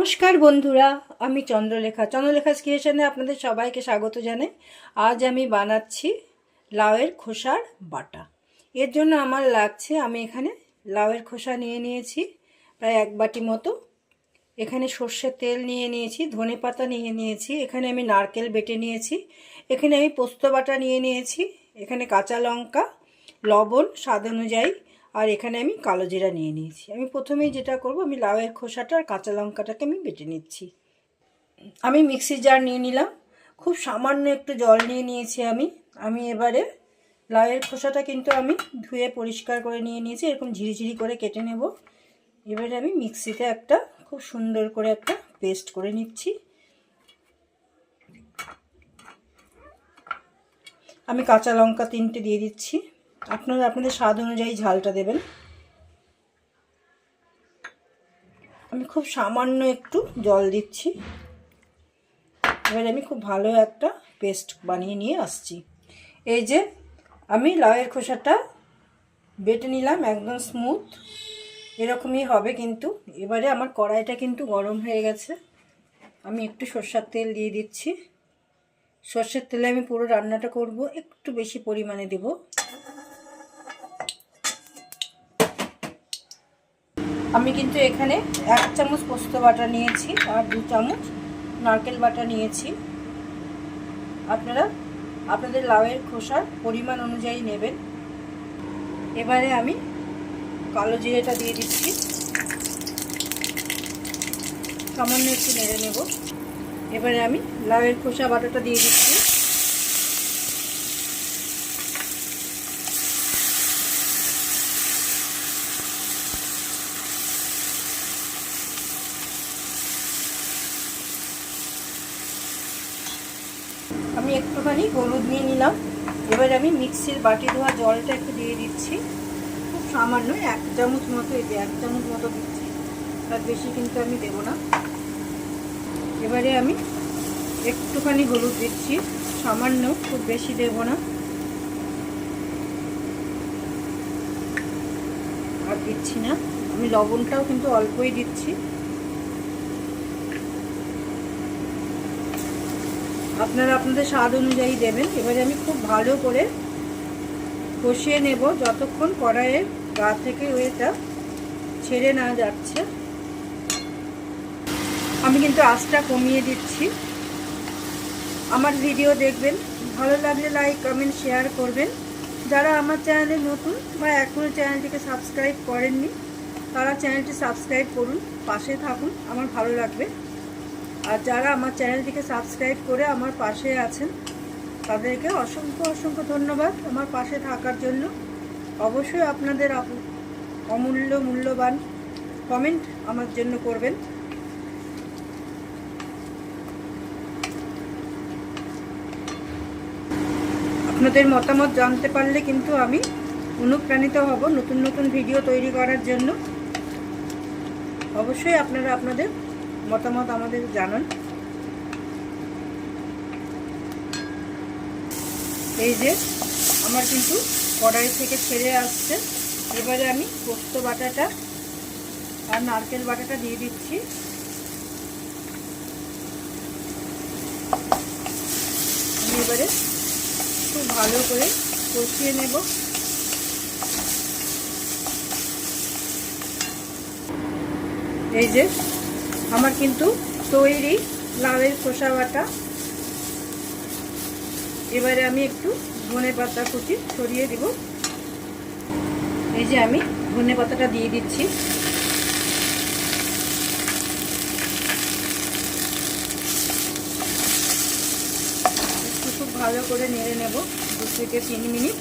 নমস্কার বন্ধুরা, আমি চন্দ্রলেখা। চন্দ্রলেখা ক্রিয়েশনে আপনাদের সবাইকে স্বাগত জানাই। আজ আমি বানাচ্ছি লাউয়ের খোসার বাটা। এর জন্য আমার লাগছে, আমি এখানে লাউয়ের খোসা নিয়ে নিয়েছি প্রায় এক বাটি মতো। এখানে সর্ষের তেল নিয়ে নিয়েছি, ধনে পাতা নিয়ে নিয়েছি, এখানে আমি নারকেল বেটে নিয়েছি, এখানে আমি পোস্ত বাটা নিয়ে নিয়েছি, এখানে কাঁচা লঙ্কা, লবণ, স্বাদ অনুযায়ী আর এখানে আমি কালো জিরা নিয়ে নিয়েছি। আমি প্রথমেই যেটা করব, আমি লাউয়ের খোসাটা আর কাঁচা লঙ্কাটাকে আমি বেটে নিচ্ছি। আমি মিক্সি জার নিয়ে নিলাম। খুব সামান্য একটু জল নিয়ে নিয়েছি আমি। আমি এবারে লাউয়ের খোসাটা কিন্তু আমি ধুয়ে পরিষ্কার করে নিয়ে নিয়েছি। এরকম ঝিরিঝিরি করে কেটে নেব। এবারে আমি মিক্সিতে একটা খুব সুন্দর করে একটা পেস্ট করে নিচ্ছি। আমি কাঁচা লঙ্কা তিনটে দিয়ে দিচ্ছি। আপনারা আপনাদের স্বাদ অনুযায়ী ঝালটা দেবেন। আমি খুব সামান্য একটু জল দিচ্ছি। এবার আমি খুব ভালো একটা পেস্ট বানিয়ে নিয়ে আসছি। এই যে আমি লাউয়ের খোসাটা বেটে নিলাম, একদম স্মুথ। এরকমই হবে কিন্তু। এবারে আমার কড়াইটা কিন্তু গরম হয়ে গেছে। আমি একটু সর্ষার তেল দিয়ে দিচ্ছি। সর্ষের তেলে আমি পুরো রান্নাটা করব, একটু বেশি পরিমাণে দেব। আমি কিন্তু এখানে এক চামচ পোস্ত বাটা নিয়েছি আর দু চামচ নারকেল বাটা নিয়েছি। আপনারা, আপনাদের লাউয়ের খোসার পরিমাণ অনুযায়ী নেবেন। এবারে আমি কালো জিরেটা দিয়ে দিচ্ছি। সামান্য একটু নেড়ে নেব। এবারে আমি লাউয়ের খোসা বাটাটা দিয়ে দিচ্ছি। আমি একটুখানি হলুদ নিয়ে নিলাম। এবার আমি মিক্সির বাটি ধোয়া জলটা একটু দিয়ে দিচ্ছি। খুব সামান্য এক চামচ মতো, এই এক চামচ মতো দিচ্ছি। তার বেশি কিন্তু আমি দেব না। এবারে আমি একটুখানি হলুদ দিচ্ছি। সামান্য, খুব বেশি দেব না। আর দিচ্ছি না। আমি লবণটাও কিন্তু অল্পই দিচ্ছি। আপনারা আপনাদের স্বাদ অনুযায়ী দেবেন। এবারে আমি খুব ভালো করে কষিয়ে নেব। যতক্ষণ কড়াইয়ের গা থেকে ওয়েটা ছেড়ে না যাচ্ছে। আমি কিন্তু আঁচটা কমিয়ে দিচ্ছি। আমার ভিডিও দেখবেন। ভালো লাগলে লাইক, কমেন্ট, শেয়ার করবেন। যারা আমার চ্যানেলে নতুন বা এখনও চ্যানেলটিকে সাবস্ক্রাইব করেননি, তারা চ্যানেলটি সাবস্ক্রাইব করুন, পাশে থাকুন। আমার ভালো লাগবে। আর যারা আমার চ্যানেলটিকে সাবস্ক্রাইব করে আমার পাশে আছেন, তাদেরকে অসংখ্য অসংখ্য ধন্যবাদ আমার পাশে থাকার জন্য। অবশ্যই আপনাদের অমূল্য, মূল্যবান কমেন্ট আমার জন্য করবেন। আপনাদের মতামত জানতে পারলে কিন্তু আমি অনুপ্রাণিত হব নতুন নতুন ভিডিও তৈরি করার জন্য। অবশ্যই আপনারা আপনাদের মতামত আমাদের জানান। এই যে, আমার কিন্তু কড়াই থেকে ছেড়ে আসছে। এবারে আমি পোস্ত বাটাটা আর নারকেল বাটাটা দিয়ে দিচ্ছি। এবারে খুব ভালো করে কষিয়ে নেব। এই যে আমার কিন্তু তৈরি লাউয়ের খোসা বাটা। এবারে আমি একটু ধনে পাতা কুচি ছড়িয়ে দিব। এই যে আমি ধনে পাতাটা দিয়ে দিচ্ছি। খুব ভালো করে নেড়ে নেব, দু থেকে তিন মিনিট।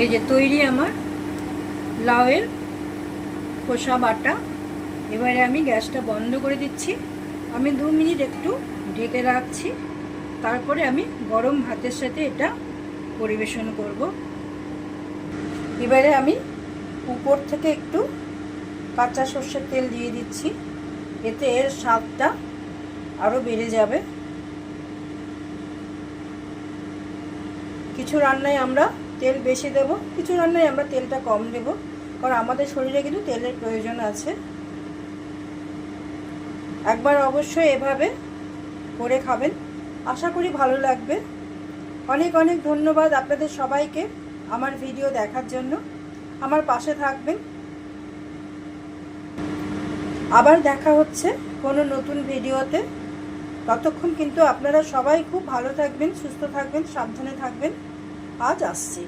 এই যে তৈরি আমার লাউয়ের খোসা বাটা। এবারে আমি গ্যাসটা বন্ধ করে দিচ্ছি। আমি দু মিনিট একটু ঢেকে রাখছি। তারপরে আমি গরম ভাতের সাথে এটা পরিবেশন করব। এবারে আমি উপর থেকে একটু কাঁচা সর্ষের তেল দিয়ে দিচ্ছি। এতে এর স্বাদটা আরও বেড়ে যাবে। কিছু রান্নায় আমরা তেল বেশি দেব, কিছু রান্নায় আমরা তেলটা কম দেব। কারণ আমাদের শরীরে কিন্তু তেলের প্রয়োজন আছে। একবার অবশ্যই এভাবে করে খাবেন। আশা করি ভালো লাগবে। অনেক অনেক ধন্যবাদ আপনাদের সবাইকে আমার ভিডিও দেখার জন্য। আমার পাশে থাকবেন। আবার দেখা হচ্ছে কোনো নতুন ভিডিওতে। ততক্ষণ কিন্তু আপনারা সবাই খুব ভালো থাকবেন, সুস্থ থাকবেন, সাবধানে থাকবেন। আজ আসছি।